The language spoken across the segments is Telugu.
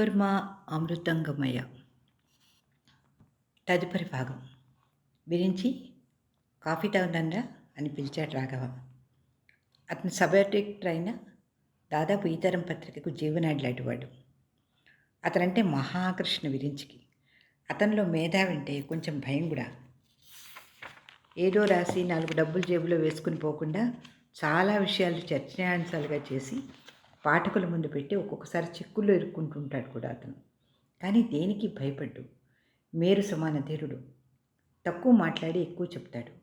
ప్రియోర్మ అమృతంగమయ. తదుపరి భాగం. విరించి కాఫీ తాగుదండా అని పిలిచాడు రాఘవ. అతను సబాటిక్టర్ అయిన దాదాపు ఈతరం పత్రికకు జీవనాడి లాంటివాడు. అతనంటే మహాకృష్ణ విరించికి. అతనిలో మేధావంటే కొంచెం భయం కూడా. ఏదో రాసి నాలుగు డబ్బులు జేబులో వేసుకుని పోకుండా చాలా విషయాలు చర్చనీయాంశాలుగా చేసి పాఠకుల ముందు పెట్టి ఒక్కొక్కసారి చిక్కుల్లో ఇరుక్కుంటుంటాడు కూడా అతను. కానీ దేనికి భయపడ్డు? మేరు సమాన ధీరుడు. తక్కువ మాట్లాడి ఎక్కువ చెప్తాడు.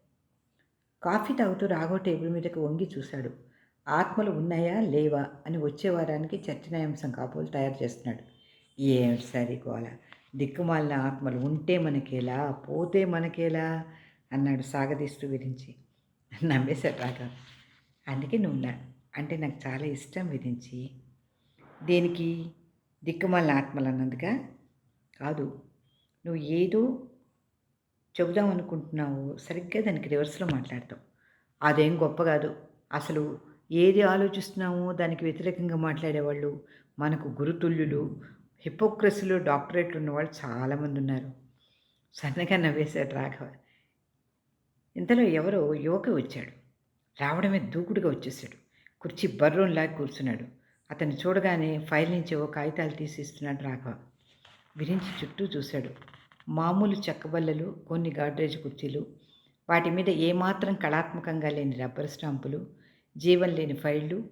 కాఫీ తాగుతూ రాఘవ టేబుల్ మీదకి వంగి చూశాడు. ఆత్మలు ఉన్నాయా? లేవా? అని వచ్చే వారానికి చర్చనాయాంశం కాపులు తయారు చేస్తున్నాడు. ఏం సరి గోల? దిక్కుమాలిన ఆత్మలు ఉంటే మనకేలా? పోతే మనకేలా? అన్నాడు సాగదీస్తూ విరించి నమ్మేశాడు రాఘవ్. అందుకే నువ్వు అంటే నాకు చాలా ఇష్టం విధించి దేనికి? దిక్కుమాలిన ఆత్మలు అన్నందుగా కాదు. నువ్వు ఏదో చెబుదాం అనుకుంటున్నావు సరిగ్గా దానికి రివర్స్లో మాట్లాడతావు. అదేం గొప్ప కాదు. అసలు ఏది ఆలోచిస్తున్నామో దానికి వ్యతిరేకంగా మాట్లాడేవాళ్ళు మనకు గురుతుల్యులు హిపోక్రసీలో డాక్టరేట్లు ఉన్నవాళ్ళు చాలామంది ఉన్నారు. సన్నగా నవ్వేశాడు రాఘవ. ఇంతలో ఎవరో యువక వచ్చాడు. రావడమే దూకుడుగా వచ్చేసాడు కుర్చీ బర్రోన్లా కూర్చున్నాడు. అతన్ని చూడగానే ఫైల్ నుంచి ఓ కాగితాలు తీసి ఇస్తున్నాడు రాఘవ. విరించి చుట్టూ చూశాడు. మామూలు చెక్కబల్లలు కొన్ని గాడ్రేజ్ కుర్చీలు వాటి మీద ఏమాత్రం కళాత్మకంగా లేని రబ్బర్ స్టాంపులు జీవం లేని ఫైళ్ళు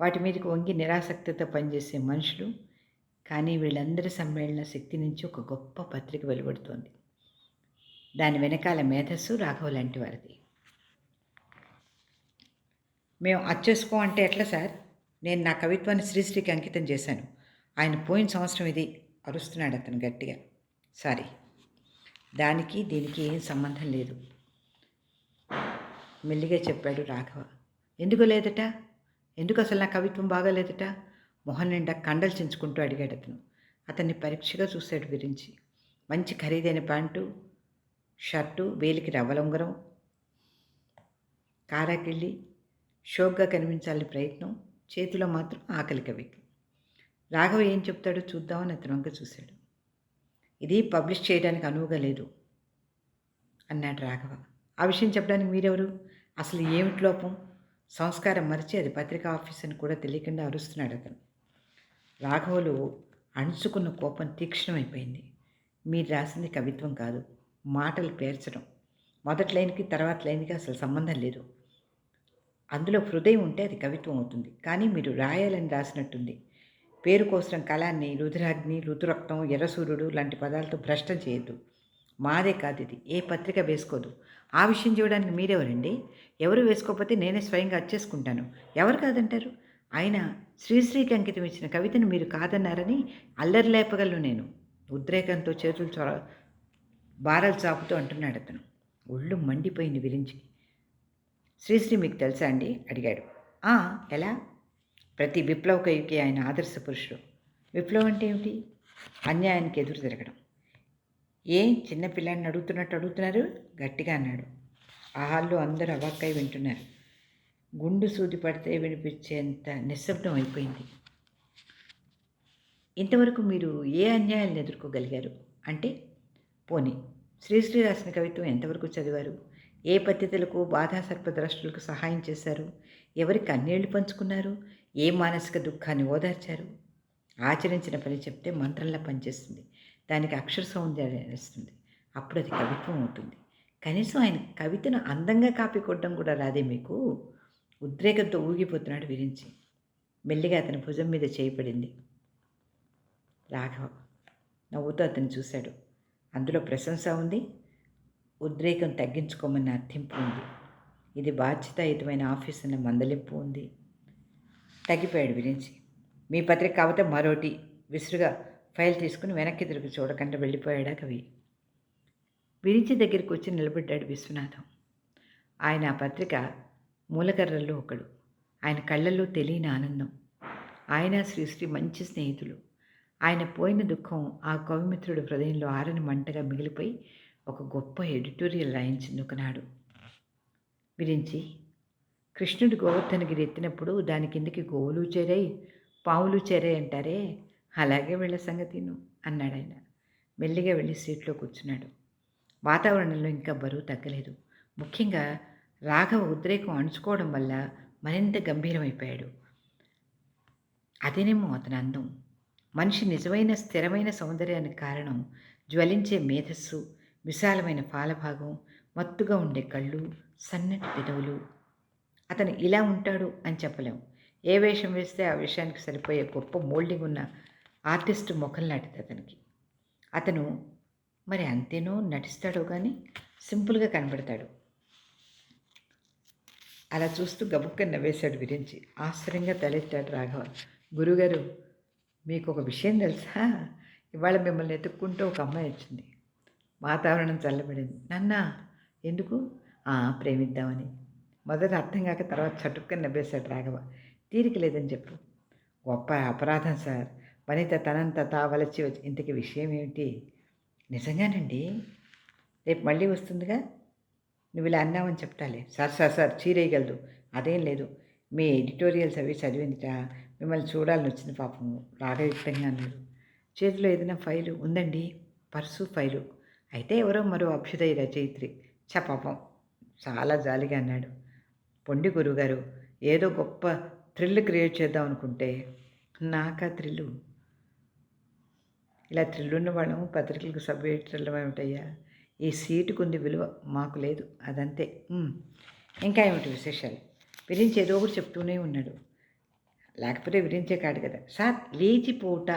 వాటి మీదకి వంగి నిరాసక్తితో పనిచేసే మనుషులు. కానీ వీళ్ళందరి సమ్మేళన శక్తి నుంచి ఒక గొప్ప పత్రిక వెలువడుతోంది. దాని వెనకాల మేధస్సు రాఘవ లాంటి వారిది. మేము అచ్చేసుకో అంటే ఎట్లా సార్? నేను నా కవిత్వాన్ని శ్రీశ్రీకి అంకితం చేశాను. ఆయన పోయిన సంవత్సరం ఇది అరుస్తున్నాడు అతను గట్టిగా. సారీ. దానికి దీనికి ఏం సంబంధం లేదు. మెల్లిగా చెప్పాడు రాఘవ. ఎందుకు లేదట? ఎందుకు అసలు నా కవిత్వం బాగాలేదట? మొహన్ నిండా కండలు చించుకుంటూ అడిగాడు అతను. అతన్ని పరీక్షగా చూశాడు గురించి మంచి ఖరీదైన ప్యాంటు షర్టు వేలికి రవ్వలొంగరం కారాకిళ్ళి షోక్గా కనిపించాలని ప్రయత్నం చేతిలో మాత్రం ఆకలి కవికి రాఘవ ఏం చెప్తాడో చూద్దామని అతను వంక చూశాడు. ఇది పబ్లిష్ చేయడానికి అనువుగా లేదు అన్నాడు రాఘవ. ఆ విషయం చెప్పడానికి మీరెవరు? అసలు ఏమిటి లోపం? సంస్కారం మరిచి అది పత్రికా ఆఫీస్ అని కూడా తెలియకుండా అరుస్తున్నాడు అతను. రాఘవలు అణుచుకున్న కోపం తీక్షణమైపోయింది. మీరు రాసింది కవిత్వం కాదు మాటలు పేర్చడం. మొదటి లైన్కి తర్వాత లైన్కి అసలు సంబంధం లేదు. అందులో హృదయం ఉంటే అది కవిత్వం అవుతుంది. కానీ మీరు రాయాలని రాసినట్టుంది. పేరు కోసం కళాన్ని రుద్రాగ్ని రుతురక్తం ఎర్రసూర్యుడు లాంటి పదాలతో భ్రష్టం చేయొద్దు. మాదే కాదు ఇది. ఏ పత్రిక వేసుకోదు. ఆ విషయం చూడడానికి మీరెవరండి? ఎవరు వేసుకోకపోతే నేనే స్వయంగా వచ్చేసుకుంటాను ఎవరు కాదంటారు? ఆయన శ్రీశ్రీకి అంకితం ఇచ్చిన కవితను మీరు కాదన్నారని అల్లరి లేపగలను నేను. ఉద్రేకంతో చేతులు చొర బారలు చాపుతూ అంటున్నాడు అతను. ఒళ్ళు మండిపోయింది విరించి. శ్రీశ్రీ మీకు తెలుసా అండి? అడిగాడు. "ఆ, ఎలా? ప్రతి విప్లవ కవికి ఆయన ఆదర్శ పురుషుడు. విప్లవం అంటే ఏమిటి? అన్యాయానికి ఎదురు తిరగడం. ఏం చిన్నపిల్లాన్ని అడుగుతున్నట్టు అడుగుతున్నారు? గట్టిగా అన్నాడు. ఆ హాల్లో అందరూ అవాక్కై వింటున్నారు. గుండు సూది పడితే వినిపించేంత నిశ్శబ్దం అయిపోయింది. ఇంతవరకు మీరు ఏ అన్యాయాలను ఎదుర్కోగలిగారు? అంటే పోనీ శ్రీశ్రీ రాసిన కవిత్వం ఎంతవరకు చదివారు? ఏ పద్ధతులకు బాధాసర్పద్రష్టులకు సహాయం చేశారు? ఎవరి కన్నీళ్ళు పంచుకున్నారు? ఏ మానసిక దుఃఖాన్ని ఓదార్చారు? ఆచరించిన పని చెప్తే మంత్రంలా పనిచేస్తుంది. దానికి అక్షర సౌందర్యం ఇస్తుంది అప్పుడు అది కవిత్వం అవుతుంది. కనీసం ఆయన కవితను అందంగా కాపీ కొట్టడం కూడా రాదే మీకు? ఉద్రేకంతో ఊగిపోతున్నాడు విరించి. మెల్లిగా అతని భుజం మీద చేయబడింది రాఘవ నవ్వుతూ అతను చూశాడు. అందులో ప్రశంస ఉంది. ఉద్రేకం తగ్గించుకోమన్న అర్థింపు ఉంది. ఇది బాధ్యతాయుతమైన ఆఫీస్ అన్న మందలింపు ఉంది. తగ్గిపోయాడు విరించి. మీ పత్రిక కాకపోతే మరోటి. విసురుగా ఫైల్ తీసుకుని వెనక్కి తిరిగి చూడకుండా వెళ్ళిపోయాడా కవి? విరించి దగ్గరికి వచ్చి నిలబడ్డాడు విశ్వనాథం. ఆయన ఆ పత్రిక మూలకర్రల్లో ఒకడు. ఆయన కళ్ళల్లో తెలియని ఆనందం. ఆయన శ్రీశ్రీ మంచి స్నేహితులు. ఆయన పోయిన దుఃఖం ఆ కవిమిత్రుడి హృదయంలో ఆరని మంటగా మిగిలిపోయి ఒక గొప్ప ఎడిటోరియల్ రాయించింది ఒకనాడు. విరించి కృష్ణుడు గోవర్ధనగిరి ఎత్తినప్పుడు దాని కిందకి గోవులు చేరాయి పావులు చేరాయి అంటారే అలాగే వీళ్ళ సంగతిను అన్నాడు ఆయన మెల్లిగా వెళ్ళి సీట్లో కూర్చున్నాడు. వాతావరణంలో ఇంకా బరువు తగ్గలేదు. ముఖ్యంగా రాఘవ ఉద్రేకం అణుచుకోవడం వల్ల మరింత గంభీరమైపోయాడు. అదేనేమో అతని అందం. మనిషి నిజమైన స్థిరమైన సౌందర్యానికి కారణం జ్వలించే మేధస్సు విశాలమైన పాలభాగం మత్తుగా ఉండే కళ్ళు సన్నటి పెదవులు. అతను ఇలా ఉంటాడు అని చెప్పలేం. ఏ వేషం వేస్తే ఆ వేషానికి సరిపోయే గొప్ప మోల్డింగ్ ఉన్న ఆర్టిస్ట్ ముఖం లాంటిది అతనికి. అతను మరి అంతేనో నటిస్తాడో కానీ సింపుల్గా కనబడతాడు. అలా చూస్తూ గబుక్కని నవ్వేశాడు గురించి ఆశ్చర్యంగా తలెత్తాడు రాఘవ గురుగారు మీకు ఒక విషయం తెలుసా? ఇవాళ మిమ్మల్ని ఎత్తుక్కుంటూ ఒక అమ్మాయి వచ్చింది. వాతావరణం చల్లబడింది. నాన్న ఎందుకు? "ఆ, ప్రేమిద్దామని. మొదట అర్థం కాక తర్వాత చటుక్కని నవ్వేశాడు రాఘవ. తీరిక లేదని చెప్పు. గొప్ప అపరాధం సార్. వనిత తనంత తావలచి వచ్చి ఇంతకి విషయం ఏమిటి? నిజంగానండి. రేపు మళ్ళీ వస్తుందిగా. నువ్వు ఇలా అన్నావని చెప్తాలే. సార్ సార్ సార్ చీరేయగలదు. అదేం లేదు. మీ ఎడిటోరియల్స్ అవి చదివిందిట. మిమ్మల్ని చూడాలని వచ్చింది పాపం. రాగయుక్తంగా అన్నారు చేతిలో ఏదైనా ఫైలు ఉందండి? Purse file. అయితే ఎవరో మరో అభ్యుదయ రచయిత్రి. చ పాపం చాలా జాలిగా అన్నాడు. పొండి గురుగారు ఏదో గొప్ప థ్రిల్ క్రియేట్ చేద్దాం అనుకుంటే నాకా థ్రిల్లు? ఇలా థ్రిల్లున్న వాళ్ళం పత్రికలకు సబ్ ఎడిటర్లు ఏమిటయ్యా ఈ సీటుకు ఉంది విలువ మాకు లేదు. అదంతే. ఇంకా ఏమిటి విశేషాలు? విరించి ఏదో ఒకటి చెప్తూనే ఉన్నాడు. లేకపోతే విరించే కాడు కదా. సార్ లేచిపోట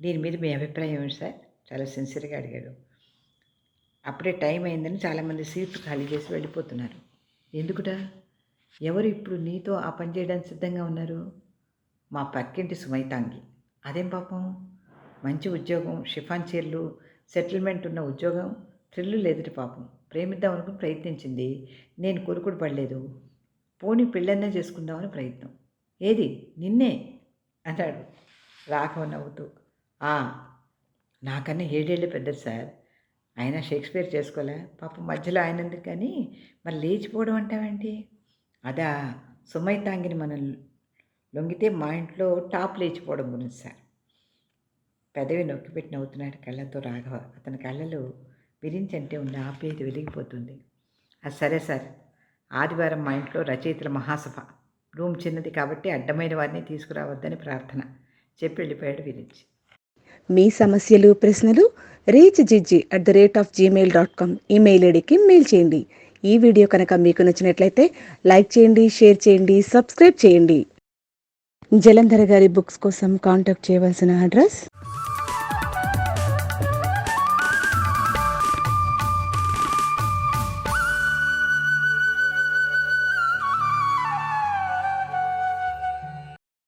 దీని మీద మీ అభిప్రాయం ఏమిటి సార్? చాలా సిన్సియర్గా అడిగాడు. అప్పుడే టైం అయిందని చాలామంది సీట్లు ఖాళీ చేసి వెళ్ళిపోతున్నారు. ఎందుకుట ఎవరు ఇప్పుడు నీతో ఆ పని చేయడానికి సిద్ధంగా ఉన్నారు? మా పక్కింటి సుమైతాంగి. అదేం పాపం? మంచి ఉద్యోగం షిఫాన్ చీరలు సెటిల్మెంట్ ఉన్న ఉద్యోగం థ్రిల్లు లేదుటి పాపం. ప్రేమిద్దాం అనుకుని ప్రయత్నించింది. నేను కొరుకుడు పడలేదు. పోనీ పెళ్ళన్నే చేసుకుందామని ప్రయత్నం. ఏది? నిన్నే? అన్నాడు. రాఘవ నవ్వుతూ. "ఆ, నాకన్నా ఏడేళ్ళు పెద్దది సార్. ఆయన షేక్స్పియర్ చేసుకోలే? పాపం మధ్యలో ఆయన ఎందుకు కానీ మరి లేచిపోవడం అంటావేంటి? అదా సుమైతాంగిని మనం లొంగితే మా ఇంట్లో టాప్ లేచిపోవడం గురించి సార్. పెదవి నొక్కిపెట్టి నవ్వుతున్నాడు కళ్ళతో రాఘవ. అతని కళ్ళలో విరించంటే ఉన్న ఆప్యాయత వెలిగిపోతుంది. అది సరే సార్. ఆదివారం మా ఇంట్లో రచయితల మహాసభ. రూమ్ చిన్నది కాబట్టి అడ్డమైన వారిని తీసుకురావద్దని ప్రార్థన. చెప్పి వెళ్ళిపోయాడు విరించి. మీ సమస్యలు ప్రశ్నలు reach జిజ్జి at the rate of Gmail dot com email ఐడికి మెయిల్ చేయండి. ఈ వీడియో కనుక మీకు నచ్చినట్లయితే లైక్ చేయండి షేర్ చేయండి సబ్స్క్రైబ్ చేయండి. జలంధర్ గారి బుక్స్ కోసం కాంటాక్ట్ చేయవలసిన అడ్రస్